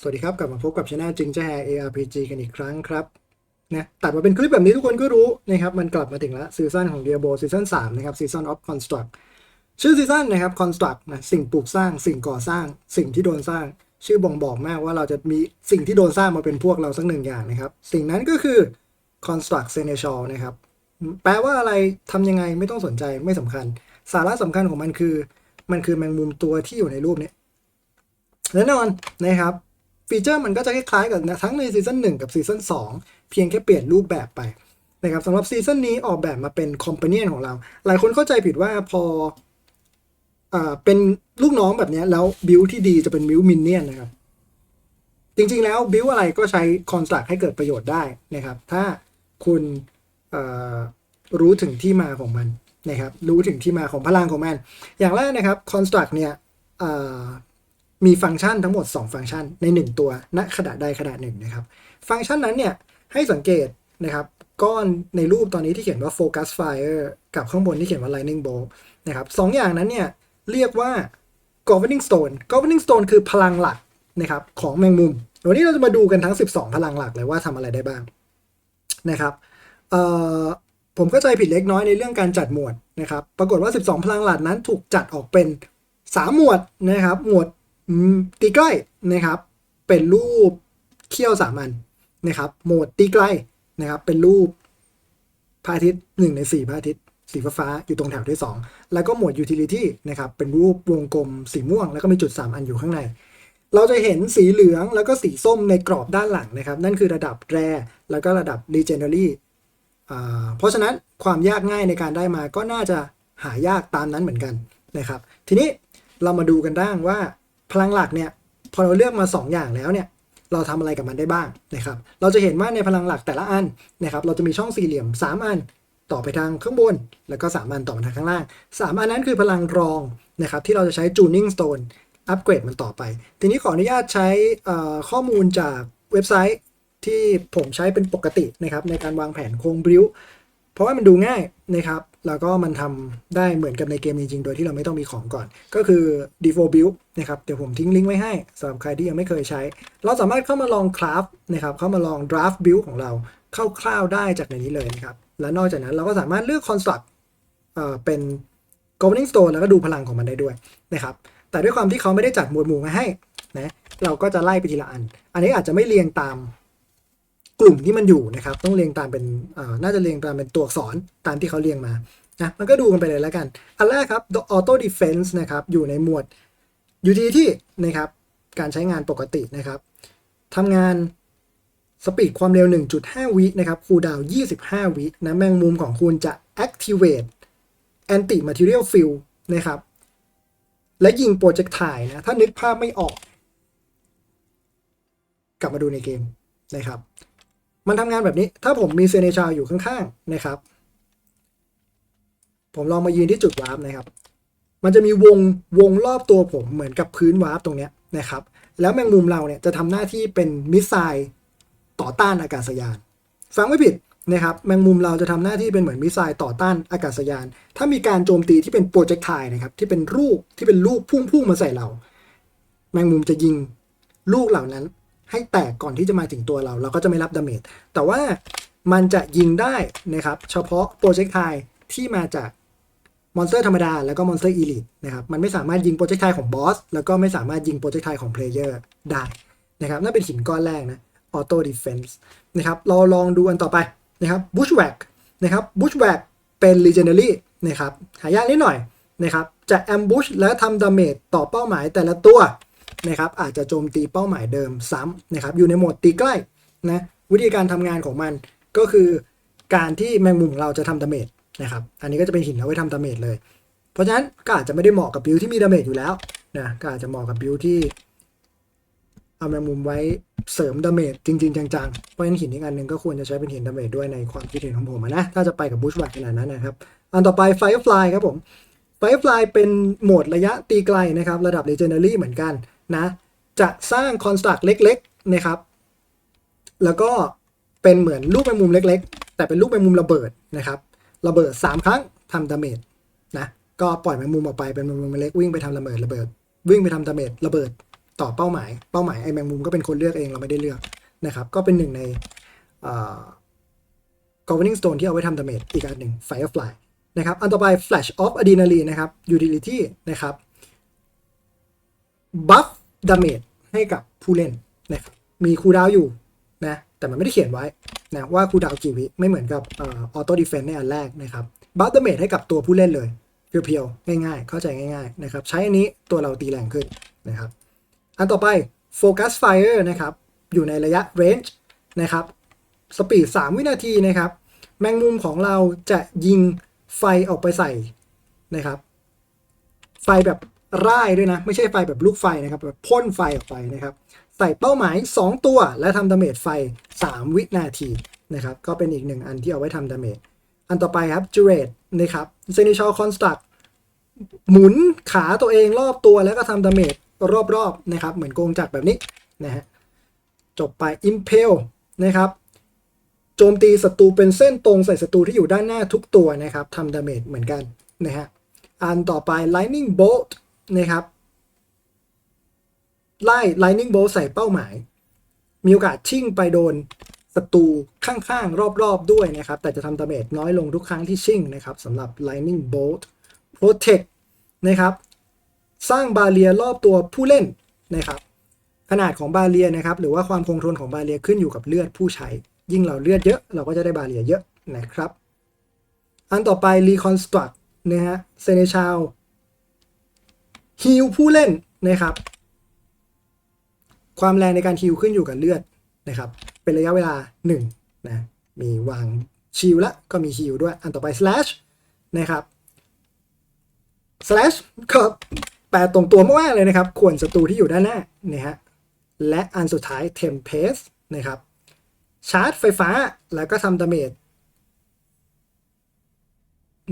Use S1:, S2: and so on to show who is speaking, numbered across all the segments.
S1: สวัสดีครับ กลับมาพบกับช anel จิงแจ ARPG กันอีกครั้งครับนะตัดมาเป็นคลิปแบบนี้ทุกคนก็รู้นะครับ มันกลับมาถึงแล้วซีซั่นของ Diablo ซีซั่น3นะครับ Season of Construct ชื่อซีซั่นนะครับ Construct นะสิ่งปลูกสร้างสิ่งก่อสร้าง สิ่งที่โดนสร้าง ชื่อบ่งบอกมากว่าเราจะมีสิ่งที่โดนสร้างมาเป็นพวกเราสักหนึ่งอย่างนะครับ สิ่งนั้นก็คือ Construct Seneschal นะครับแปลว่าอะไรทำยังไงไม่ต้องสนใจไม่สำคัญ สาระสำคัญของมันคือ มันคือแมงมุมตัวที่อยู่ในรูปนี้แน่นอนนะครับ ฟีเจอร์มันก็จะคล้ายๆกับนะทั้งในซีซั่น1กับซีซั่น2 เพียงแค่เปลี่ยนรูปแบบไปนะครับสำหรับซีซั่นนี้ออกแบบมาเป็นคอม p พเนียนของเรา หลายคนเข้าใจผิดว่าพออ่าเป็นลูกน้องแบบนี้แล้วบิวที่ดีจะเป็นบิวมินเนี่ยนนะครับ จริงๆแล้วบิวอะไรก็ใช้คอนสตรักให้เกิดประโยชน์ได้นะครับ ถ้าคุณรู้ถึงที่มาของมันนะครับ รู้ถึงที่มาของพลังของมัน อย่างแรกนะครับ construct เนี่ย มีฟังก์ชันทั้งหมด 2 ฟังก์ชันใน 1 ตัวณขณะใดขณะหนึ่งนะครับ ฟังก์ชันนั้นเนี่ยให้สังเกตนะครับก้อนในรูปตอนนี้ที่เขียนว่า focus fire กับข้างบนที่เขียนว่า lightning bolt นะครับสองอย่างนั้นเนี่ยเรียกว่า governing stone governing stone คือพลังหลักนะครับของแมงมุม วันนี้เราจะมาดูกันทั้ง 12 พลังหลักเลยว่าทำอะไรได้บ้างนะครับเอ่อผมก็ใจผิดเล็กน้อยในเรื่องการจัดหมวดนะครับ ปรากฏว่า 12 พลังหลักนั้นถูกจัดออกเป็น 3 หมวดนะครับ หมวด ตีใกล้นะครับ เป็นรูปเขี้ยวสามัญนะครับโหมดตีใกล้นะครับ เป็นรูปพระอาทิตย์หนึ่งในสี่พระอาทิตย์สีฟ้าๆอยู่ตรงแถวที่ 2 แล้วก็หมวด utility นะครับ เป็นรูปวงกลมสีม่วง แล้วก็มีจุด 3 อันอยู่ข้างใน เราจะเห็นสีเหลืองแล้วก็สีส้มในกรอบด้านหลังนะครับ นั่นคือระดับแรแล้วก็ระดับ legendary อ่เพราะฉะนั้นความยากง่ายในการได้มาก็น่าจะหายากตามนั้นเหมือนกันนะครับ ทีนี้เรามาดูกันบ้างว่า พลังหลักเนี่ยพอเราเลือกมา 2 อย่างแล้วเนี่ยเราทำอะไรกับมันได้บ้างนะครับ เราจะเห็นว่าในพลังหลักแต่ละอันนะครับ เราจะมีช่องสี่เหลี่ยม 3 อัน ต่อไปทางข้างบน แล้วก็ 3 อันต่อไปทางข้างล่าง 3 อันนั้นคือพลังรองนะครับ ที่เราจะใช้ tuning stone อัปเกรดมันต่อไป ทีนี้ขออนุญาตใช้ข้อมูลจากเว็บไซต์ที่ผมใช้เป็นปกตินะครับในการวางแผนโครงบริ้ว เพราะว่ามันดูง่ายนะครับ แล้วก็มันทำได้เหมือนกับในเกมจริงๆ โดยที่เราไม่ต้องมีของก่อน ก็คือ default build นะครับ เดี๋ยวผมทิ้งลิงก์ไว้ให้สำหรับใครที่ยังไม่เคยใช้ เราสามารถเข้ามาลองคราฟนะครับ เข้ามาลอง draft build ของเราคร่าวๆได้จากในนี้เลยนะครับ และนอกจากนั้นเราก็สามารถเลือก construct เอ่อเป็น governing stone แล้วก็ดูพลังของมันได้ด้วยนะครับ แต่ด้วยความที่เขาไม่ได้จัดหมวดหมู่มาให้นะ เราก็จะไล่ไปทีละอัน อันนี้อาจจะไม่เรียงตาม กลุ่มที่มันอยู่นะครับ ต้องเรียงตามเป็นน่าจะเรียงตามเป็นตัวอักษรตามที่เขาเรียงมานะมันก็ดูกันไปเลยแล้วกัน อันแรกครับ the auto defense นะครับ อยู่ในหมวด utility นะครับ การใช้งานปกตินะครับทำงานสปีดความเร็ว 1.5 วินะครับคูลดาวน์25 วินะแมงมุมของคุณจะ activate anti material field นะครับ และยิงโปรเจกต์ถ่ายนะ ถ้านึกภาพไม่ออก กลับมาดูในเกมนะครับ มันทำงานแบบนี้ ถ้าผมมีเซเนชาอยู่ข้างๆนะครับ ผมลองมายืนที่จุดวาร์ปนะครับ มันจะมีวงวงรอบตัวผมเหมือนกับพื้นวาร์ปตรงเนี้ยนะครับ แล้วแมงมุมเราเนี่ยจะทำหน้าที่เป็นมิสไซล์ต่อต้านอากาศยาน ฟังไม่ผิดนะครับ แมงมุมเราจะทำหน้าที่เป็นเหมือนมิสไซล์ต่อต้านอากาศยาน ถ้ามีการโจมตีที่เป็นโปรเจกต์ไทนะครับ ที่เป็นลูกที่เป็นลูกพุ่งๆมาใส่เรา แมงมุมจะยิงลูกเหล่านั้น ให้แตกก่อนที่จะมาถึงตัวเรา เราก็จะไม่รับดาเมจแต่ว่ามันจะยิงได้นะครับ เฉพาะโปรเจกต์ไทที่มาจากมอนสเตอร์ธรรมดา แล้วก็มอนสเตอร์อีลิทนะครับ มันไม่สามารถยิงโปรเจกต์ไทของบอสแล้วก็ไม่สามารถยิงโปรเจกต์ไทของเพลเยอร์ได้นะครับนั่นเป็นหินก้อนแรกนะออโต้ดีเฟนส์นะครับเราลองดูอันต่อไปนะครับบูชแวกนะครับบูชแวกเป็น legendary นะครับหายากนิดหน่อยนะครับจะ ambush และทำดาเมจต่อเป้าหมายแต่ละตัว นะครับอาจจะโจมตีเป้าหมายเดิมซ้ำนะครับอยู่ในโหมดตีใกล้นะวิธีการทำงานของมันก็คือการที่แมงมุมเราจะทำดาเมจนะครับอันนี้ก็จะเป็นหินเอาไว้ทำดาเมจเลย เพราะฉะนั้นก็อาจจะไม่ได้เหมาะกับบิวที่มีดาเมจอยู่แล้วนะก็อาจจะเหมาะกับบิวที่เอาแมงมุมไว้เสริมดาเมจจริง ๆ จังๆเพราะฉะนั้นหินอีกอันหนึ่งก็ควรจะใช้เป็นหินดาเมจด้วยในความคิดเห็นของผมนะถ้าจะไปกับบูชแวกขนาดนั้นนะครับ อันต่อไป Firefly ครับผม Firefly เป็นโหมดระยะตีไกลนะครับระดับ Legendary เหมือนกัน นะ จะสร้างคอนสตรักเล็กๆนะครับ แล้วก็เป็นเหมือนลูกแมงมุมเล็ก ๆ แต่เป็นลูกแมงมุมระเบิดนะครับระเบิด 3 ครั้งทำดาเมจนะก็ปล่อยแมงมุมออกไปเป็นแมงมุมเล็กวิ่งไปทำระเบิดระเบิด วิ่งไปทำดาเมจระเบิดต่อเป้าหมาย เป้าหมายไอ้แมงมุมก็เป็นคนเลือกเองเราไม่ได้เลือกนะครับ ก็เป็นหนึ่งใน governing stone ที่เอาไว้ทำ damage อีกอันหนึ่ง firefly นะครับ อันต่อไป flash of adrenaline นะครับ utility นะครับ buff damage ให้กับผู้เล่นนะครับมีคูดาวอยู่นะแต่มันไม่ได้เขียนไว้นะว่าคูดาวกี่วิไม่เหมือนกับออโต้ดีเฟนในอันแรกนะครับ buff damage ให้กับตัวผู้เล่นเลยเพียวๆง่ายๆ เข้าใจง่าย ๆ นะครับ ใช้อันนี้ตัวเราตีแรงขึ้นนะครับ อันต่อไป focus fire นะครับ อยู่ในระยะ range นะครับสปีด 3 วินาทีนะครับ แมงมุมของเราจะยิงไฟออกไปใส่นะครับ ไฟแบบ ร่ายด้วยนะ ไม่ใช่ไฟแบบลูกไฟนะครับแบบพ่นไฟออกไปนะครับ ใส่เป้าหมาย 2 ตัว และทำดาเมจไฟ 3 วินาทีนะครับ ก็เป็นอีกหนึ่งอันที่เอาไว้ทำดาเมจอันต่อไปครับจูเรตนะครับเซนิชอลคอนสตรักหมุนขาตัวเองรอบตัวแล้วก็ทำดาเมจรอบๆนะครับ เหมือนโกงจักรแบบนี้นะฮะจบไป Impale นะครับโจมตีศัตรูเป็นเส้นตรงใส่ศัตรูที่อยู่ด้านหน้าทุกตัวนะครับทำดาเมจเหมือนกันนะฮะอันต่อไป Lightning Bolt นะครับ ไล่ Lightning Bolt ใส่เป้าหมาย มีโอกาสชิ่งไปโดนศัตรูข้าง ๆ รอบ ๆ ด้วยนะครับ แต่จะทำดาเมจน้อยลงทุกครั้งที่ชิ่งนะครับสำหรับ Lightning Bolt Protect นะครับ สร้างบาเรียรอบตัวผู้เล่นนะครับขนาดของบาเรียนะครับ หรือว่าความคงทนของบาเรียขึ้นอยู่กับเลือดผู้ใช้ ยิ่งเราเลือดเยอะ เราก็จะได้บาเรียเยอะนะครับ อันต่อไป Reconstruct นะฮะเซเนชาว ฮิลผู้เล่นนะครับ ความแรงในการฮิลขึ้นอยู่กับเลือดนะครับ เป็นระยะเวลา1นะมีวางชิลละก็มีฮิลด้วย อันต่อไป slash นะครับ slash ก็แปลตรงตัวมากเลยนะครับขวนศัตรูที่อยู่ด้านหน้านะฮะและอันสุดท้าย tempest นะครับชาร์จไฟฟ้าแล้วก็ทำดาเมจ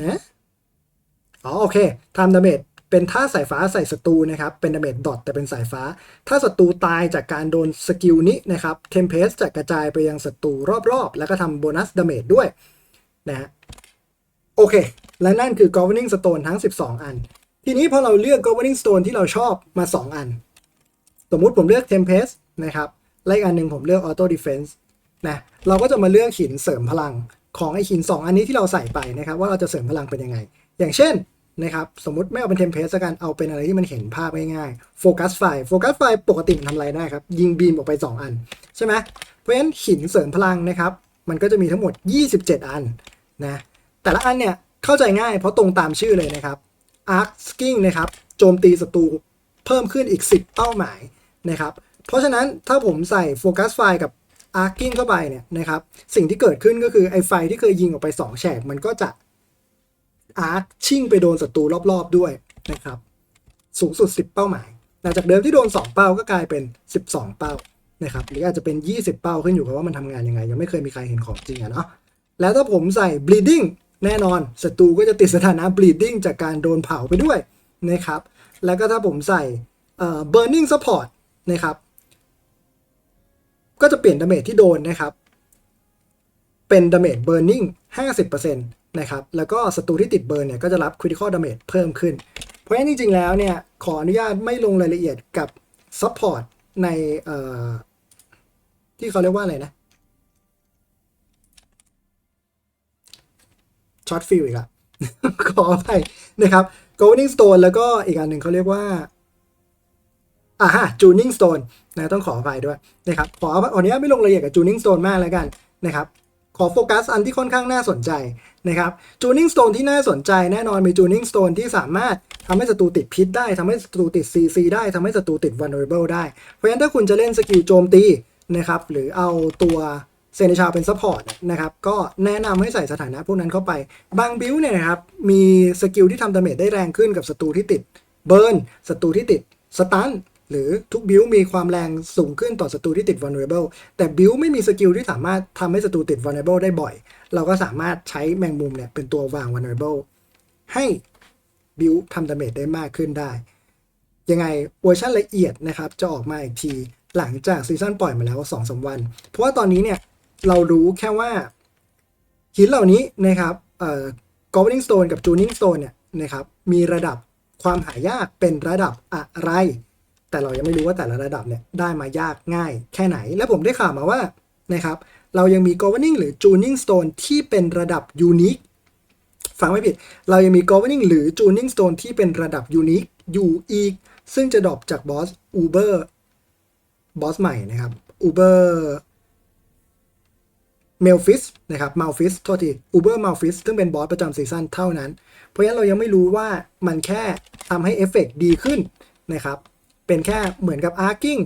S1: นะอ๋อโอเคทำดาเมจ เป็นท่าสายฟ้าใส่ศัตรูนะครับเป็นดาเมจดอทแต่เป็นสายฟ้า ถ้าศัตรูตายจากการโดนสกิลนี้นะครับเทมเพสจะกระจายไปยังศัตรูรอบๆ แล้วก็ทำโบนัสดาเมจด้วยนะฮะโอเค และนั่นคือ governing stone ทั้ง 12 อัน ทีนี้พอเราเลือก governing stone ที่เราชอบมา 2 อัน สมมุติผมเลือก tempest นะครับและอีกอันหนึ่งผมเลือก auto defense นะเราก็จะมาเลือกหินเสริมพลังของไอหิน 2 อันนี้ที่เราใส่ไปนะครับว่าเราจะเสริมพลังเป็นยังไง อย่างเช่น นะครับสมมติไม่เอาเป็นเทมเพลตสกันเอาเป็นอะไรที่มันเห็นภาพง่ายๆโฟกัสไฟโฟกัสไฟปกติมันทำอะไรได้ครับยิงบีมออกไป 2 อัน ใช่ไหมเพราะฉะนั้นหินเสริมพลังนะครับมันก็จะมีทั้งหมด 27 อันนะแต่ละอันเนี่ยเข้าใจง่ายเพราะตรงตามชื่อเลยนะครับ Arc Sking นะครับโจมตีศัตรูเพิ่มขึ้นอีก 10 เป้าหมายนะครับเพราะฉะนั้นถ้าผมใส่โฟกัสไฟกับ Arcing เข้าไปเนี่ยนะครับสิ่งที่เกิดขึ้นก็คือไอไฟที่เคยยิงออกไป 2 แฉกมันก็จะ Arc ชิ่งไปโดนศัตรูรอบๆด้วยนะครับ สูงสุด 10 เป้าหมายหลังจากเดิมที่โดน 2 เป้าก็กลายเป็น 12 เป้านะครับหรืออาจจะเป็น 20 เป้าขึ้นอยู่กับว่ามันทำงานยังไง ยังไม่เคยมีใครเห็นของจริงอะเนาะแล้วถ้าผมใส่ bleeding แน่นอนศัตรูก็จะติดสถานะ bleeding จากการโดนเผาไปด้วยนะครับ แล้วก็ถ้าผมใส่เอ่อ burning support นะครับ ก็จะเปลี่ยนดาเมจที่โดนนะครับ เป็นดาเมจ burning 50% นะครับ แล้วก็ศัตรูที่ติดเบิร์นเนี่ยก็จะรับ critical damage เพิ่มขึ้น เพราะฉะนั้นจริงๆแล้วเนี่ยขออนุญาตไม่ลงรายละเอียดกับ support ในที่เขาเรียกว่าอะไรนะช็อตฟิลอีกละขออภัยนะครับ governing stone แล้วก็อีกอันหนึ่งเขาเรียกว่าอ่าฮะ tuning stone นะต้องขออภัยด้วยนะครับขอขออนุญาตไม่ลงรายละเอียดกับ tuning stone มากแล้วกันนะครับ ขอโฟกัสอันที่ค่อนข้างน่าสนใจนะครับ tuning stone ที่น่าสนใจแน่นอนมี tuning stone ที่สามารถทำให้ศัตรูติดพิษได้ทำให้ศัตรูติด CC ได้ทำให้ศัตรูติด vulnerable ได้ เพราะฉะนั้นถ้าคุณจะเล่นสกิลโจมตีนะครับหรือเอาตัวเซนชาเป็นซัพพอร์ตนะครับก็แนะนำให้ใส่สถานะพวกนั้นเข้าไป บางบิลเนี่ยนะครับมีสกิลที่ทำดาเมจได้แรงขึ้นกับศัตรูที่ติดเบิร์นศัตรูที่ติดสตัน หรือทุกบิลมีความแรงสูงขึ้นต่อศัตรูที่ติด vulnerable แต่บิลไม่มีสกิลที่สามารถทำให้ศัตรูติด vulnerable ได้บ่อย เราก็สามารถใช้แมงมุมเนี่ยเป็นตัววาง vulnerable ให้บิลทำดาเมจได้มากขึ้นได้ ยังไงเวอร์ชันละเอียดนะครับ จะออกมาอีกทีหลังจากซีซั่นปล่อยมาแล้ว2อสวัน เพราะว่าตอนนี้เนี่ยเรารู้แค่ว่าหินเหล่านี้นะครับเอ่อ governing stone กับ tuning stone เนี่ยนะครับมีระดับความหายากเป็นระดับอะไร แต่เรายังไม่รู้ว่าแต่ละระดับเนี่ยได้มายากง่ายแค่ไหน และผมได้ข่าวมาว่านะครับเรายังมี governing หรือ tuning stone ที่เป็นระดับ unique ฟังไม่ผิด เรายังมี governing หรือ tuning stone ที่เป็นระดับ unique อยู่อีก ซึ่งจะดรอปจากบอส Uber บอสใหม่นะครับ Uber เมลฟิสนะครับ m ม l ฟิสโทษที Uber m ม l ฟิสซึ่งเป็นบอสประจำซีซั่นเท่านั้น เพราะฉะนั้นเรายังไม่รู้ว่ามันแค่ทำให้เอฟเฟกดีขึ้นนะครับ เป็นแค่เหมือนกับ arcing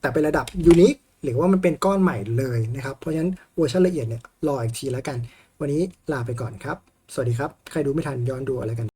S1: แต่เป็นระดับ unique หรือว่ามันเป็นก้อนใหม่เลยนะครับ เพราะฉะนั้นเวอร์ชันละเอียดเนี่ยรออีกทีแล้วกัน วันนี้ลาไปก่อนครับ สวัสดีครับ ใครดูไม่ทันย้อนดูอะไรกัน